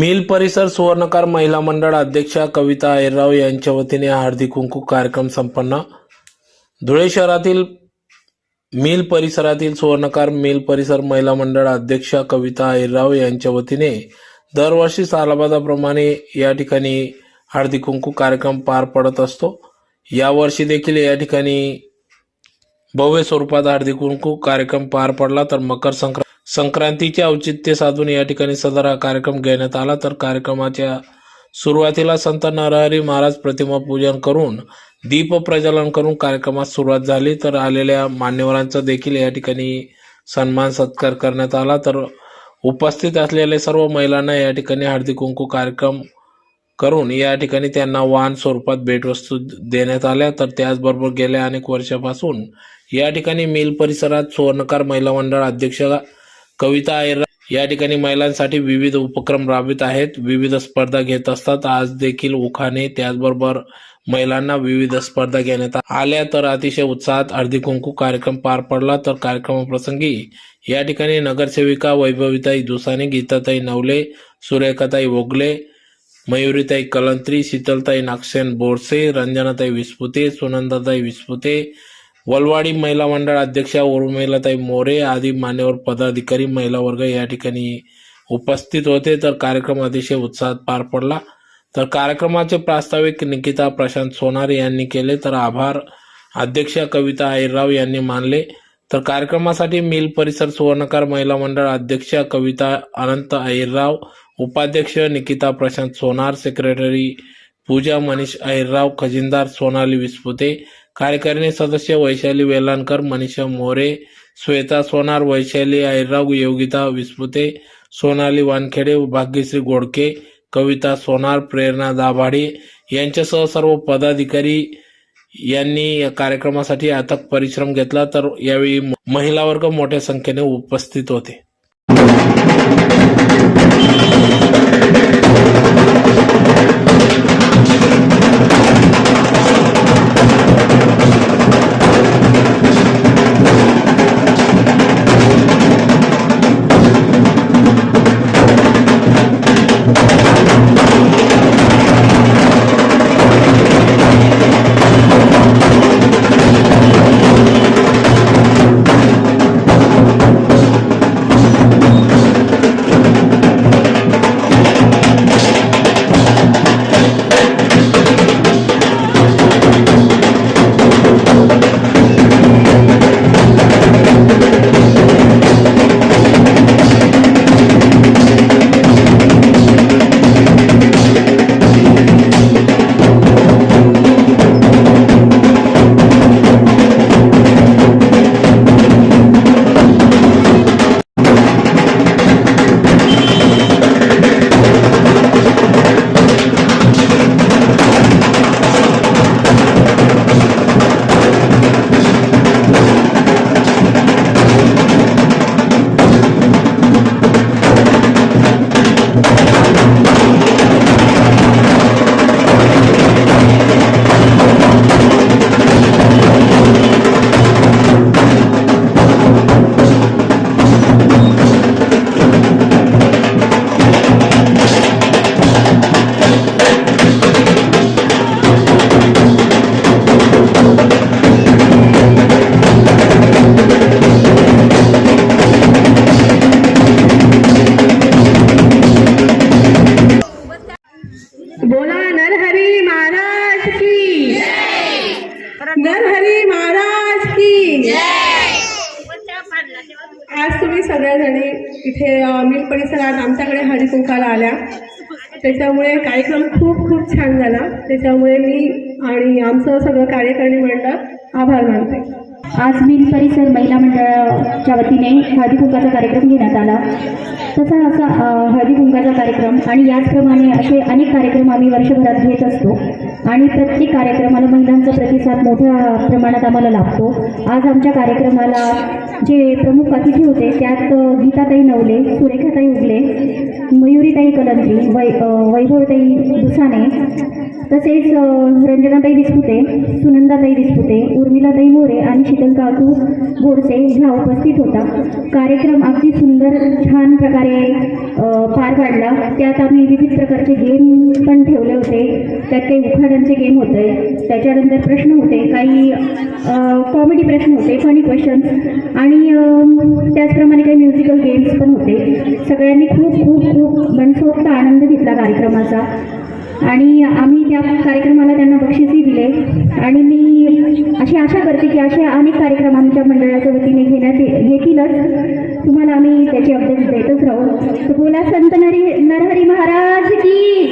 Mill परिसर सुवर्णकार महिला मंडळ अध्यक्षा कविता ऐरराव यांच्या वतीने हळदी कुंकू कार्यक्रम संपन्न. धुळे शहरातील मिल परिसरातील सुवर्णकार मिल परिसर महिला मंडळ अध्यक्षा कविता ऐरराव यांच्या वतीने दरवर्षी सालाबादाप्रमाणे या ठिकाणी हळदी कुंकू कार्यक्रम पार पडत असतो. यावर्षी देखील या ठिकाणी भव्य स्वरूपात हळदी कुंकू कार्यक्रम पार पडला तर मकर संक्रांत संक्रांतीचे औचित्य साधून या ठिकाणी सदर हा कार्यक्रम घेण्यात आला. तर कार्यक्रमाच्या सुरुवातीला संत नरहरी महाराज प्रतिमा पूजन करून दीप प्रज्वलन करून कार्यक्रमास सुरुवात झाली. तर आलेल्या मान्यवरांचा देखील या ठिकाणी सन्मान सत्कार करण्यात आला. तर उपस्थित असलेल्या सर्व महिलांना या ठिकाणी हळदी कुंकू कार्यक्रम करून या ठिकाणी त्यांना वाहन स्वरूपात भेटवस्तू देण्यात आल्या. तर त्याचबरोबर गेल्या अनेक वर्षापासून या ठिकाणी मिल परिसरात सुवर्णकार महिला मंडळ अध्यक्ष कविता आयर या ठिकाणी महिलांसाठी विविध उपक्रम राबवित आहेत. विविध स्पर्धा घेत असतात. आज देखील उखाणे त्याचबरोबर महिलांना विविध स्पर्धा घेण्यात आल्या. तर अतिशय उत्साहात अर्धी कुंकू कार्यक्रम पार पडला. तर कार्यक्रमाप्रसंगी या ठिकाणी नगरसेविका वैभवीताई दुसाने गीताताई नवले सुरेखाताई ओगले मयुरीताई कलंत्री शीतलताई नागसेन बोरसे रंजनाताई विस्पुते सुनंदाताई विस्पुते वलवाडी महिला मंडळ अध्यक्षा उर्मिलाताई मोरे आदी मान्यवर पदाधिकारी महिला वर्ग या ठिकाणी उपस्थित होते. तर कार्यक्रम अतिशय उत्साहात पार पडला. तर कार्यक्रमाचे प्रास्ताविक निकिता प्रशांत सोनार यांनी केले. तर आभार. अध्यक्षा कविता आहिरराव यांनी मानले. तर कार्यक्रमासाठी मिल परिसर सुवर्णकार महिला मंडळ अध्यक्षा कविता अनंत अहिरराव उपाध्यक्ष निकिता प्रशांत सोनार सेक्रेटरी पूजा मनीष अहिरराव खजिनदार सोनाली विस्पुते कार्यकारिणी सदस्य वैशाली वेलांकर मनीषा मोरे श्वेता सोनार वैशाली ऐराव योगिता विस्पुते सोनाली वानखेडे भाग्यश्री गोडके कविता सोनार प्रेरणा दाभाडे यांच्यासह सर्व पदाधिकारी यांनी या कार्यक्रमासाठी अथक परिश्रम घेतला. तर यावेळी महिला वर्ग मोठ्या संख्येने उपस्थित होते. तुम्ही इथे मिल परिसरात आमच्याकडे हळदी आल्या. त्याच्यामुळे कार्यक्रम खूप खूप छान झाला. त्याच्यामुळे मी आणि आमचं सगळं कार्यकारणी मंडळ आभार मानते. आज मिल परिसर महिला मंडळाच्या वतीने हळदी कुंकाचा कार्यक्रम घेण्यात आला. तसा असा हळदी कुंकाचा कार्यक्रम आणि याचप्रमाणे असे अनेक कार्यक्रम आम्ही वर्षभरात घेत असतो. आणि प्रत्येक कार्यक्रमाला महिलांचा प्रतिसाद मोठ्या प्रमाणात आम्हाला लाभतो. आज आमच्या कार्यक्रमाला जे प्रमुख अतिथी होते त्यात गीताताई नवले सुरेखाताई उगले मयुरीताई कलंत्री वै वैभवताई दुसाने तसेच रंजनाताई दिसपुते सुनंदाताई दिसपुते उर्मिलाताई मोरे आणि शीतल काकू गोडसे ह्या उपस्थित होता. कार्यक्रम अगदी सुंदर छान प्रकारे पार पाडला. त्यात आम्ही विविध प्रकारचे गेम पण ठेवले होते. त्यात काही उखाड्यांचे गेम होते. त्याच्यानंतर प्रश्न होते काही कॉमेडी प्रश्न होते फनी क्वेश्चन्स आणि त्याचप्रमाणे काही म्युझिकल गेम्स पण होते. सगळ्यांनी खूप खूप खूप मनसोक्त आनंद घेतला कार्यक्रमाचा. आणि आम्ही त्या कार्यक्रमाला त्यांना बक्षीसही दिले. आणि मी अशी आशा करते की असे अनेक कार्यक्रम आमच्या मंडळाच्या वतीने घेण्यात ये- येतीलच. तुम्हाला आम्ही त्याची अपडेट देतच राहू. तर बोला संत नरी नरहरी महाराज की